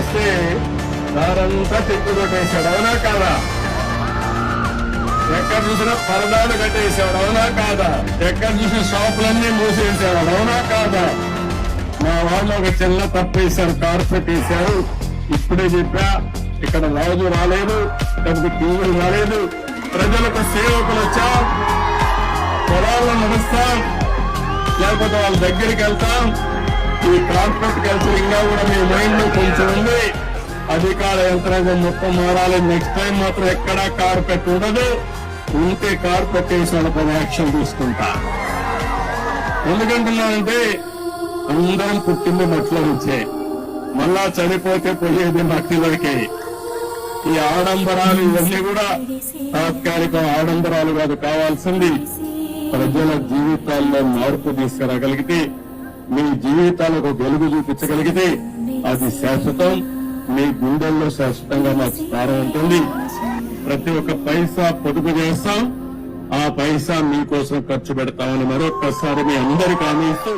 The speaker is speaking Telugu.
వస్తే దారంతా తిప్పు కొట్టేశాడు అవునా కాదా? ఎక్కడ చూసినా పరదాలు కట్టేశాడు. అవునా కాదా? ఎక్కడ చూసిన షాపులన్నీ మూసేసాడు అవునా కాదా? మా వాళ్ళు ఒక చిన్న తప్పేశారు కార్పెట్ వేశారు. ఇప్పుడే చెప్పా ఇక్కడ రాజు రాలేదు ఇక్కడికి టీవీలు రాలేదు. ప్రజలకు సేవకులు వచ్చాం. పొలాల్లో నడుస్తాం. లేకపోతే వాళ్ళ దగ్గరికి వెళ్తాం. ఈ ట్రాన్స్పోర్ట్ కల్చర్ ఇంకా కూడా మీ మైండ్లో కొంచెం ఉంది. అధికార యంత్రాంగం మొత్తం మారాలి. నెక్స్ట్ టైం మాత్రం ఎక్కడా కార్పెట్ ఉండదు. ఉంటే కార్పెట్ వేసి యాక్షన్ తీసుకుంటా. ఎందుకంటున్నానంటే అందరం పుట్టింది మట్టిలో నుంచే. మళ్ళా చనిపోతే పోయేది మట్టిలోకి ఈ ఆడంబరాలు ఇవన్నీ కూడా తాత్కాలిక ఆడంబరాలు కాదు కావాల్సింది ప్రజల జీవితాల్లో మార్పు తీసుకురాగలిగితే మీ జీవితాలకు వెలుగు చూపించగలిగితే అది శాశ్వతం మీ గుండెల్లో శాశ్వతంగా మాకు స్థానం ఉంటుంది. ప్రతి ఒక్క పైసా పొదుపు చేస్తాం ఆ పైసా మీకోసం ఖర్చు పెడతామని మరొక్కసారి మీ అందరికీ హామీ ఇస్తూ